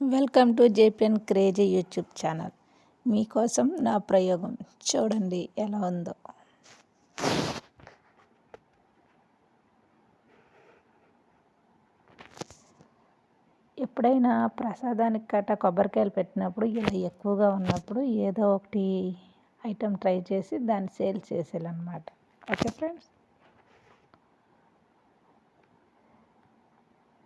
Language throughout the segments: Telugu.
Welcome to JPN crazy YouTube channel. మీకోసం నా ప్రయోగం చూడండి ఎలా ఉందో. ఎప్పుడైనా ప్రసాదానికి కట్ట కొబ్బరికాయలు పెట్టినప్పుడు ఇలా ఎక్కువగా ఉన్నప్పుడు ఏదో ఒకటి ఐటెం ట్రై చేసి దాన్ని సేల్ చేసేయాలన్నమాట. Okay friends?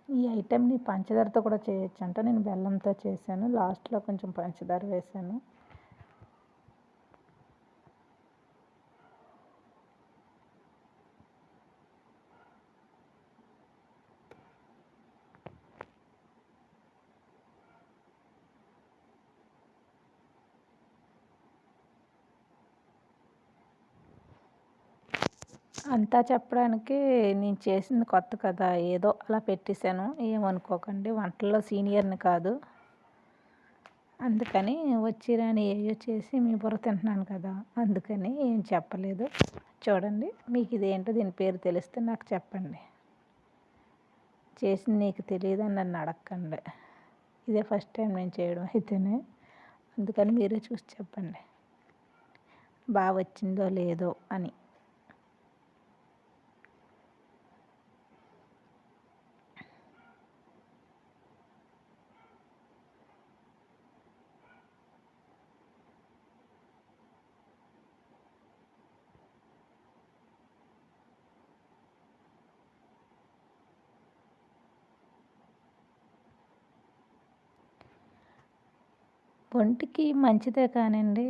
ఈ ఐటెంని పంచదారతో కూడా చేయొచ్చు అంట నేను బెల్లంతో చేశాను. లాస్ట్లో కొంచెం పంచదార వేసాను అంతా చెప్పడానికి నేను చేసింది కొత్త కదా ఏదో అలా పెట్టేశాను. ఏమనుకోకండి వంటల్లో సీనియర్ని కాదు. అందుకని వచ్చి రాని ఏయో చేసి మీ బుర్ర తింటున్నాను కదా అందుకని ఏం చెప్పలేదు. చూడండి మీకు ఇదేంటో దీని పేరు తెలిస్తే నాకు చెప్పండి. చేసింది నీకు తెలియదని నన్ను అడగండి ఇదే ఫస్ట్ టైం నేను చేయడం అయితేనే. అందుకని మీరే చూసి చెప్పండి. బాగా వచ్చిందో లేదో అని. ఒంటికి మంచిదే కానండి.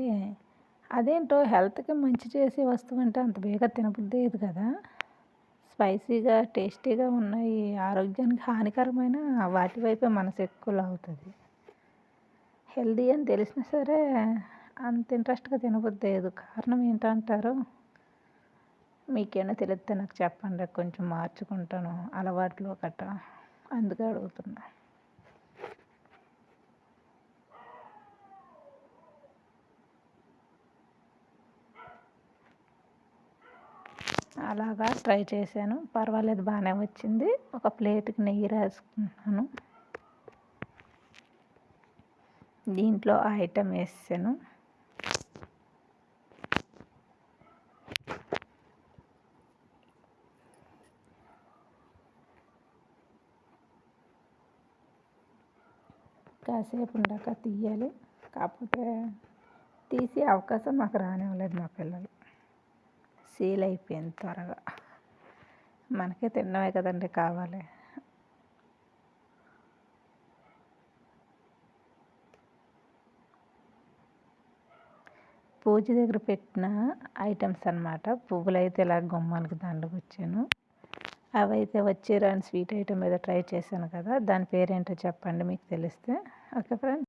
అదేంటో హెల్త్కి మంచి చేసే వస్తువు అంటే అంత బేగా తినబుద్దేది కదా. స్పైసీగా టేస్టీగా ఉన్నాయి. ఆరోగ్యానికి హానికరమైన వాటి వైపే మనసు ఎక్కువ లాగుతుంది. హెల్దీ అని తెలిసినా సరే అంత ఇంట్రెస్ట్గా తినబుద్దేదు కారణం ఏంటంటారు? మీకేమైనా తెలిస్తే నాకు చెప్పండి. కొంచెం మార్చుకుంటాను. అలవాట్లు గట్ట అందుకే అడుగుతున్నా. అలాగా ట్రై చేశాను. పర్వాలేదు బాగానే వచ్చింది. ఒక ప్లేట్కి నెయ్యి రాసుకుంటున్నాను దీంట్లో ఆ ఐటెం వేసాను. కాసేపు ఉండాక తీయాలి. కాకపోతే తీసే అవకాశం మాకు రానివ్వలేదు మా పిల్లలు. సేల్ అయిపోయింది త్వరగా. మనకే తిన్నవే కదండి కావాలి. పూజ దగ్గర పెట్టిన ఐటమ్స్ అనమాట పువ్వులు అయితే ఇలా గుమ్మాలకి దండకు వచ్చాను అవైతే వచ్చే రాని స్వీట్ ఐటమ్ మీద ట్రై చేశాను కదా దాని పేరేంటో చెప్పండి మీకు తెలిస్తే. Okay friends.